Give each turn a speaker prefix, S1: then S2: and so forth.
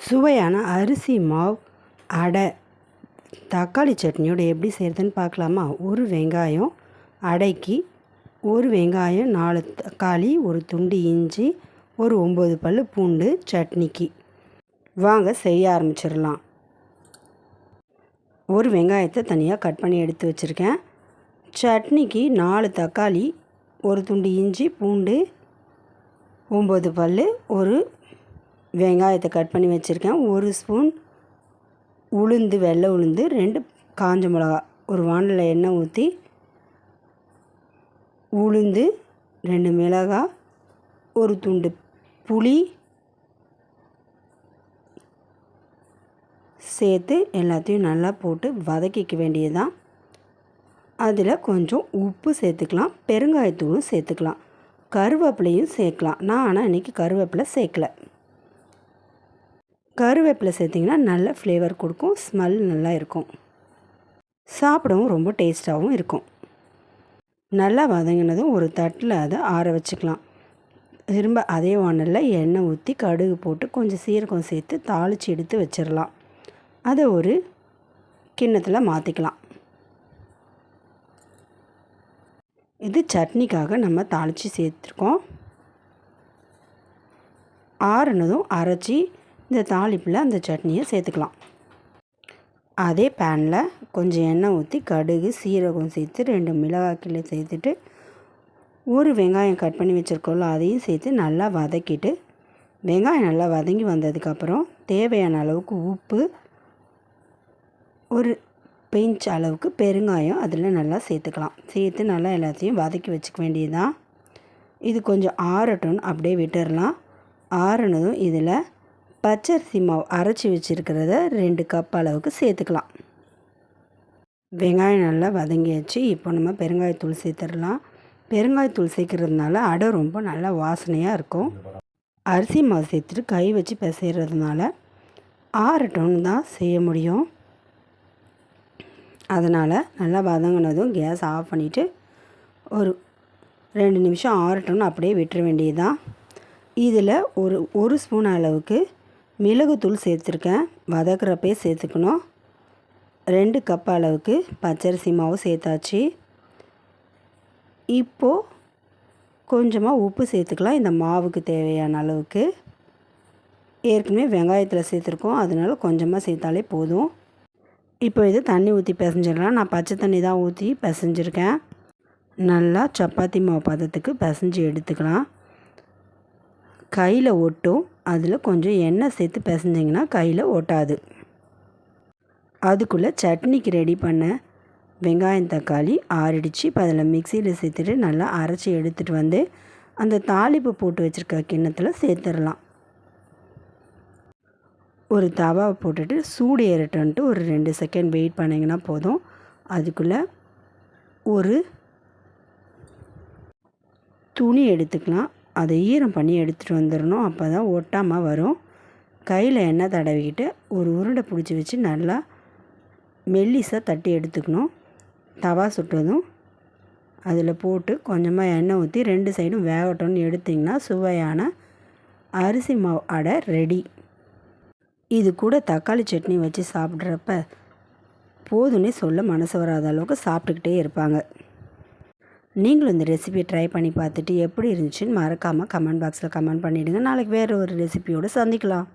S1: சுவையான அரிசி மாவு அடை தக்காளி சட்னியோட எப்படி செய்கிறதுன்னு பார்க்கலாமா? ஒரு வெங்காயம் அடைக்கு ஒரு வெங்காயம் நாலு தக்காளி ஒரு துண்டு இஞ்சி ஒரு ஒம்பது பல் பூண்டு சட்னிக்கு. வாங்க செய்ய ஆரம்பிச்சிடலாம். ஒரு வெங்காயத்தை தனியாக கட் பண்ணி எடுத்து வச்சுருக்கேன். சட்னிக்கு நாலு தக்காளி ஒரு துண்டு இஞ்சி பூண்டு ஒம்பது பல் ஒரு வெங்காயத்தை கட் பண்ணி வச்சுருக்கேன். ஒரு ஸ்பூன் உளுந்து வெள்ளை உளுந்து ரெண்டு காஞ்ச மிளகா ஒரு வானலில் எண்ணெய் ஊற்றி உளுந்து ரெண்டு மிளகாய் ஒரு துண்டு புளி சேர்த்து எல்லாத்தையும் நல்லா போட்டு வதக்கிக்க வேண்டியது தான் அதில் கொஞ்சம் உப்பு சேர்த்துக்கலாம் பெருங்காயத்தூளும் சேர்த்துக்கலாம் கருவேப்பிலையும் சேர்க்கலாம். நான் ஆனால் இன்றைக்கி கருவேப்பிலை சேர்க்கல. கருவேப்பிலை சேர்த்திங்கன்னா நல்ல ஃப்ளேவர் கொடுக்கும் ஸ்மெல் நல்லா இருக்கும். சாப்பிடவும் ரொம்ப டேஸ்ட்டாகவும் இருக்கும். நல்லா வதங்கினதும் ஒரு தட்டில் அதை ஆற வச்சுக்கலாம். திரும்ப அதே வானலில் எண்ணெய் ஊற்றி கடுகு போட்டு கொஞ்சம் சீரகம் சேர்த்து தாளித்து எடுத்து வச்சிடலாம் அதை ஒரு கிண்ணத்தில் மாற்றிக்கலாம் இது சட்னிக்காக நம்ம தாளித்து சேர்த்துருக்கோம். ஆறுனதும் அரைச்சி இந்த தாளிப்பில் அந்த சட்னியை சேர்த்துக்கலாம் அதே பேனில் கொஞ்சம் எண்ணெய் ஊற்றி கடுகு சீரகம் சேர்த்து ரெண்டு மிளகாய் கிளை சேர்த்துட்டு ஒரு வெங்காயம் கட் பண்ணி வச்சுருக்கோம்ல அதையும் சேர்த்து நல்லா வதக்கிட்டு வெங்காயம் நல்லா வதங்கி வந்ததுக்கப்புறம் தேவையான அளவுக்கு உப்பு ஒரு பிஞ்ச் அளவுக்கு பெருங்காயம் அதில் நல்லா சேர்த்துக்கலாம் சேர்த்து நல்லா எல்லாத்தையும் வதக்கி வச்சுக்க வேண்டியதுதான். இது கொஞ்சம் ஆறட்டும்னு அப்படியே விட்டுடலாம் ஆறுனதும் இதில் பச்சரிசி மாவு அரைச்சி வச்சுருக்கிறத ரெண்டு கப் அளவுக்கு சேர்த்துக்கலாம். வெங்காயம் நல்லா வதங்கியாச்சு. இப்போ நம்ம பெருங்காயத்தூள் சேர்த்துடலாம். பெருங்காயத்தூள் சேர்க்கறதுனால அடை ரொம்ப நல்லா வாசனையாக இருக்கும். அரிசி மாவு சேர்த்துட்டு கை வச்சு பிசைகிறதுனால ஆறட்டோன்னு தான் செய்ய முடியும். அதனால் நல்லா வதங்கினதும் கேஸ் ஆஃப் பண்ணிவிட்டு ஒரு ரெண்டு நிமிஷம் ஆறட்டோன்னு அப்படியே விட்டுற வேண்டியது தான் இதில் ஒரு ஒரு ஸ்பூன் அளவுக்கு மிளகுத்தூள் சேர்த்துருக்கேன். வதக்குறப்பே சேர்த்துக்கணும். ரெண்டு கப் அளவுக்கு பச்சரிசி மாவு சேர்த்தாச்சு. இப்போது கொஞ்சமாக உப்பு சேர்த்துக்கலாம். இந்த மாவுக்கு தேவையான அளவுக்கு. ஏற்கனவே வெங்காயத்தில் சேர்த்துருக்கோம். அதனால் கொஞ்சமாக சேர்த்தாலே போதும். இப்போ இது தண்ணி ஊற்றி பிசைஞ்சிடலாம். நான் பச்சை தண்ணி தான் ஊற்றி பிசைஞ்சிருக்கேன். நல்லா சப்பாத்தி மாவு பதத்துக்கு பிசைஞ்சு எடுத்துக்கலாம். கையில் ஒட்டும். அதில் கொஞ்சம் எண்ணெய் சேர்த்து பிசைஞ்சிங்கன்னா கையில் ஒட்டாது. அதுக்குள்ளே சட்னிக்கு ரெடி பண்ண வெங்காயம் தக்காளி ஆறிடுச்சு. இப்போ அதில் மிக்சியில் சேர்த்துட்டு நல்லா அரைச்சி எடுத்துகிட்டு வந்து அந்த தாளிப்பு போட்டு வச்சுருக்க கிண்ணத்தில் சேர்த்துடலாம். ஒரு தவாவை போட்டுட்டு சூடு ஏறட்டுன்ட்டு ஒரு ரெண்டு செகண்ட் வெயிட் பண்ணிங்கன்னா போதும். அதுக்குள்ளே ஒரு துணி எடுத்துக்கலாம். அதை ஈரம் பண்ணி எடுத்துகிட்டு வந்துடணும். அப்போ தான் ஒட்டாமல் வரும். கையில் எண்ணெய் தடவிக்கிட்டு ஒரு உருண்டை பிடிச்சி வச்சு நல்லா மெல்லிசாக தட்டி எடுத்துக்கணும். தவா சுட்டதும் அதில் போட்டு கொஞ்சமாக எண்ணெய் ஊற்றி ரெண்டு சைடும் வேகட்டோன்னு எடுத்திங்கன்னா சுவையான அரிசி மாவு அடை ரெடி இது கூட தக்காளி சட்னி வச்சு சாப்பிட்றப்ப போதுன்னே சொல்ல மனசு வராத அளவுக்கு சாப்பிட்டுக்கிட்டே இருப்பாங்க. நீங்களும் இந்த ரெசிபியை ட்ரை பண்ணி பார்த்துட்டு எப்படி இருந்துச்சுன்னு மறக்காமல் கமெண்ட் பாக்ஸில் கமெண்ட் பண்ணிவிடுங்க நாளைக்கு வேறு ஒரு ரெசிபியோடு சந்திக்கலாம்.